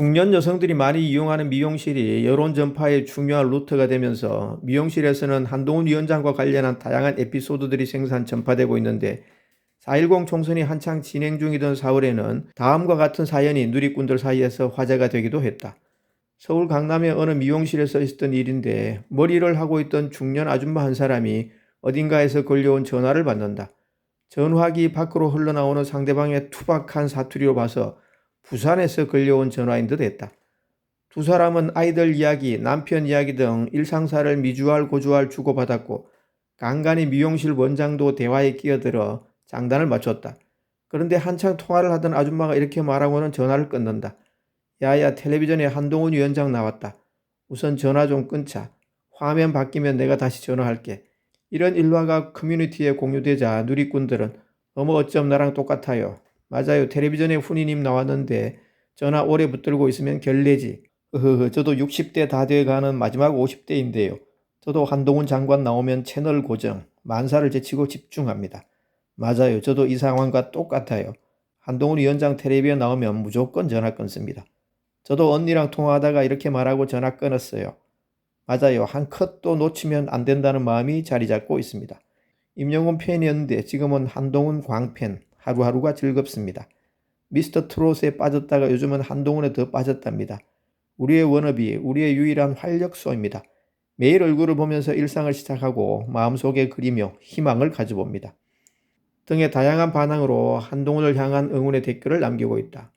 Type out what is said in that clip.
중년 여성들이 많이 이용하는 미용실이 여론 전파의 중요한 루트가 되면서 미용실에서는 한동훈 위원장과 관련한 다양한 에피소드들이 생산 전파되고 있는데 4.10 총선이 한창 진행 중이던 4월에는 다음과 같은 사연이 누리꾼들 사이에서 화제가 되기도 했다. 서울 강남의 어느 미용실에서 있었던 일인데 머리를 하고 있던 중년 아줌마 한 사람이 어딘가에서 걸려온 전화를 받는다. 전화기 밖으로 흘러나오는 상대방의 투박한 사투리로 봐서 부산에서 걸려온 전화인 듯 했다. 두 사람은 아이들 이야기, 남편 이야기 등 일상사를 미주알 고주알 주고받았고 간간히 미용실 원장도 대화에 끼어들어 장단을 맞췄다. 그런데 한창 통화를 하던 아줌마가 이렇게 말하고는 전화를 끊는다. 야야 텔레비전에 한동훈 위원장 나왔다. 우선 전화 좀 끊자. 화면 바뀌면 내가 다시 전화할게. 이런 일화가 커뮤니티에 공유되자 누리꾼들은 어머 어쩜 나랑 똑같아요. 맞아요. 텔레비전에 훈이님 나왔는데 전화 오래 붙들고 있으면 결례지. 흐흐흐 저도 60대 다 돼가는 마지막 50대인데요. 저도 한동훈 장관 나오면 채널 고정, 만사를 제치고 집중합니다. 맞아요. 저도 이 상황과 똑같아요. 한동훈 위원장 텔레비에 나오면 무조건 전화 끊습니다. 저도 언니랑 통화하다가 이렇게 말하고 전화 끊었어요. 맞아요. 한 컷도 놓치면 안 된다는 마음이 자리 잡고 있습니다. 임영훈 팬이었는데 지금은 한동훈 광팬. 하루하루가 즐겁습니다. 미스터 트롯에 빠졌다가 요즘은 한동훈에 더 빠졌답니다. 우리의 워너비, 우리의 유일한 활력소입니다. 매일 얼굴을 보면서 일상을 시작하고 마음속에 그리며 희망을 가져봅니다. 등의 다양한 반항으로 한동훈을 향한 응원의 댓글을 남기고 있다.